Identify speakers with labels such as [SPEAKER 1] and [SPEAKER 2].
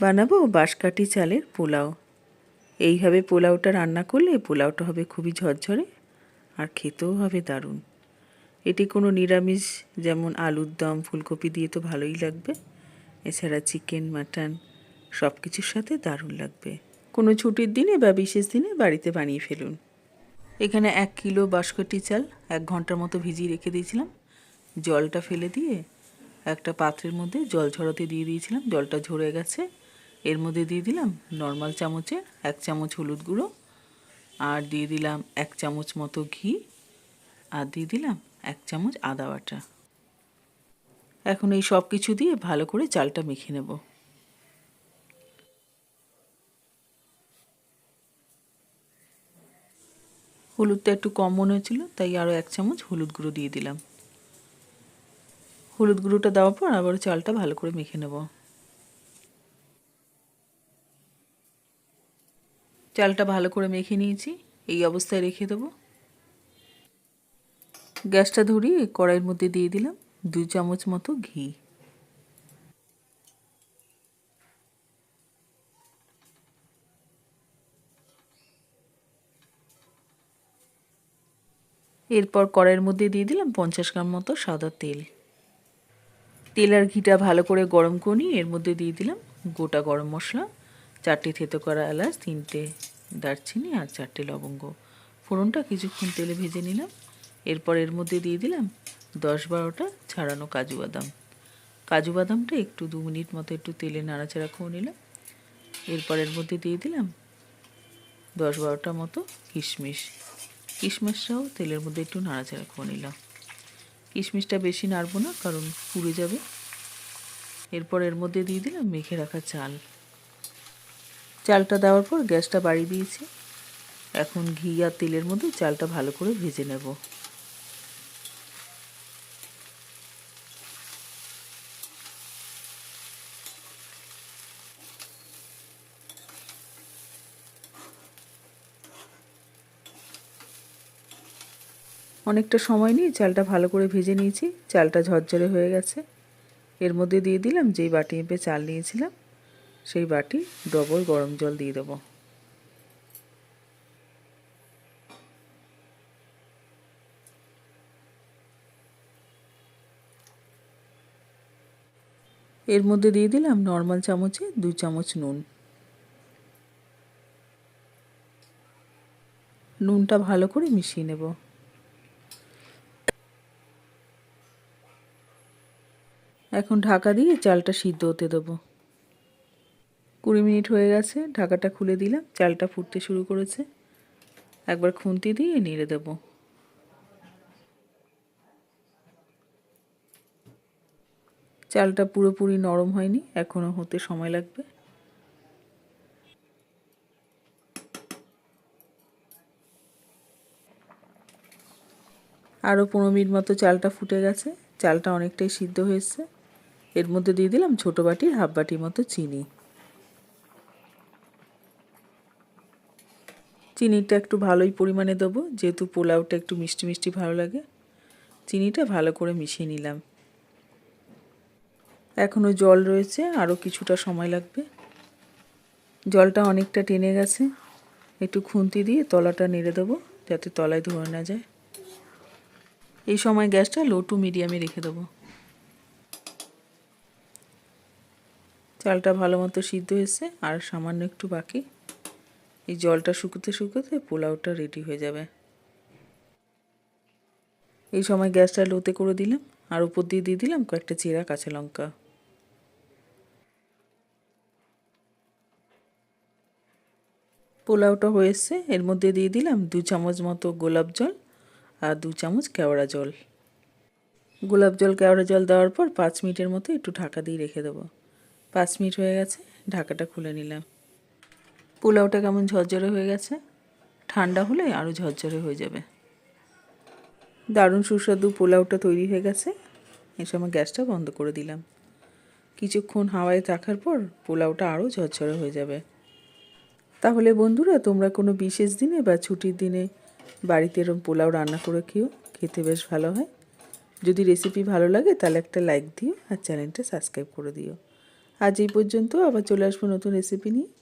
[SPEAKER 1] বানাবো বাঁশকাঠি চালের পোলাও। এইভাবে পোলাওটা রান্না করলে পোলাওটা হবে খুবই ঝরঝরে আর খেতেও হবে দারুণ। এটি কোনো নিরামিষ, যেমন আলুর দম, ফুলকপি দিয়ে তো ভালোই লাগবে। এছাড়া চিকেন, মাটন সব কিছুর সাথে দারুণ লাগবে। কোনো ছুটির দিনে বা বিশেষ দিনে বাড়িতে বানিয়ে ফেলুন। এখানে এক কিলো বাঁশকাঠি চাল এক ঘণ্টার মতো ভিজিয়ে রেখে দিয়েছিলাম। জলটা ফেলে দিয়ে একটা পাত্রের মধ্যে জল ঝরাতে দিয়ে দিয়েছিলাম। জলটা ঝরে গেছে। এর মধ্যে দিয়ে দিলাম নর্মাল চামচে এক চামচ হলুদ গুঁড়ো, আর দিয়ে দিলাম এক চামচ মতো ঘি, আর দিয়ে দিলাম এক চামচ আদা বাটা। এখন এই সব কিছু দিয়ে ভালো করে চালটা মেখে নেব। হলুদটা একটু কম মনে হচ্ছিল, তাই আরও এক চামচ হলুদ গুঁড়ো দিয়ে দিলাম। হলুদ গুঁড়োটা দেওয়ার পর আবার চালটা ভালো করে মেখে নেব। চালটা ভালো করে মেখে নিয়েছি, এই অবস্থায় রেখে দেবো। গ্যাসটা ধরিয়ে কড়াইয়ের মধ্যে দিয়ে দিলাম দু চামচ মতো ঘি। এরপর কড়াইয়ের মধ্যে দিয়ে দিলাম পঞ্চাশ গ্রাম মতো সাদা তেল। তেল আর ঘিটা ভালো করে গরম করে এর মধ্যে দিয়ে দিলাম গোটা গরম মশলা। চারটে থেতো করা এলাচ, তিনটে দারচিনি আর চারটে লবঙ্গ। ফোড়নটা কিছুক্ষণ তেলে ভেজে নিলাম। এরপর এর মধ্যে দিয়ে দিলাম দশ বারোটা ছাড়ানো কাজু বাদাম। কাজু বাদামটা একটু দু মিনিট মতো একটু তেলে নাড়াচাড়া করে নিলাম। এরপর এর মধ্যে দিয়ে দিলাম দশ বারোটা মতো কিশমিশ। কিশমিশটাও তেলের মধ্যে একটু নাড়াচাড়া করে নিলাম। কিশমিশটা বেশি নাড়বো না, কারণ পুড়ে যাবে। এরপর এর মধ্যে দিয়ে দিলাম মেখে রাখা চাল। চালটা দেওয়ার পর গ্যাসটা বাড়িয়ে দিয়েছি। এখন ঘি আর তেলের মধ্যে চালটা ভালো করে ভেজে নেব। অনেকটা সময় নিয়ে চালটা ভালো করে ভেজে নিয়েছি। চালটা ঝরঝরে হয়ে গেছে। এর মধ্যে দিয়ে দিলাম যেই বাটি মেপে চাল নিয়েছিলাম। সেই বাটি ডবল গরম জল দিয়ে দেবো। এর মধ্যে দিয়ে দিলাম নর্মাল চামচে দু চামচ নুন। নুনটা ভালো করে মিশিয়ে নেব। এখন ঢাকা দিয়ে চালটা সিদ্ধ হতে দেবো। কুড়ি মিনিট হয়ে গেছে, ঢাকাটা খুলে দিলাম, চালটা ফুটতে শুরু করেছে। একবার খুন্তি দিয়ে নেড়ে দেবো। চালটা পুরোপুরি নরম হয়নি এখনও হতে সময় লাগবে। আরও পনেরো মিনিট মতো চালটা ফুটে গেছে, চালটা অনেকটাই সিদ্ধ হয়েছে। এর মধ্যে দিয়ে দিলাম ছোটো বাটির হাফ বাটির মতো চিনি। চিনিটা একটু ভালোই পরিমাণে দেবো, যেহেতু পোলাওটা একটু মিষ্টি মিষ্টি ভালো লাগে। চিনিটা ভালো করে মিশিয়ে নিলাম। এখনও জল রয়েছে আরও কিছুটা সময় লাগবে। জলটা অনেকটা টেনে গেছে। একটু খুন্তি দিয়ে তলাটা নেড়ে দেবো, যাতে তলায় ধরে না যায়। এই সময় গ্যাসটা লো টু মিডিয়ামে রেখে দেবো। চালটা ভালো মতো সিদ্ধ হয়েছে, আর সামান্য একটু বাকি। এই জলটা শুকোতে শুকোতে পোলাওটা রেডি হয়ে যাবে। এই সময় গ্যাসটা লোতে করে দিলাম, আর উপর দিয়ে দিয়ে দিলাম কয়েকটা চেরা কাঁচা লঙ্কা। পোলাওটা হয়েছে এর মধ্যে দিয়ে দিলাম দু চামচ মতো গোলাপ জল আর দু চামচ কেওড়া জল। গোলাপ জল, কেওড়া জল দেওয়ার পর পাঁচ মিনিটের মতো একটু ঢাকা দিয়ে রেখে দেবো। পাঁচ মিনিট হয়ে গেছে, ঢাকাটা খুলে নিলাম। পোলাওটা কেমন ঝরঝরে হয়ে গেছে? ঠান্ডা হলে আরও ঝরঝরে হয়ে যাবে। দারুণ সুস্বাদু পোলাওটা তৈরি হয়ে গেছে। এ সময় গ্যাসটা বন্ধ করে দিলাম। কিছুক্ষণ হাওয়ায় রাখার পর পোলাওটা আরও ঝরঝরে হয়ে যাবে। তাহলে বন্ধুরা, তোমরা কোনো বিশেষ দিনে বা ছুটির দিনে বাড়িতে এরম পোলাও রান্না করে খেও, খেতে বেশ ভালো হয়। যদি রেসিপি ভালো লাগে, তাহলে একটা লাইক দিও আর চ্যানেলটা সাবস্ক্রাইব করে দিও।
[SPEAKER 2] আজ এই পর্যন্ত আবার চলে আসব নতুন রেসিপি নিয়ে।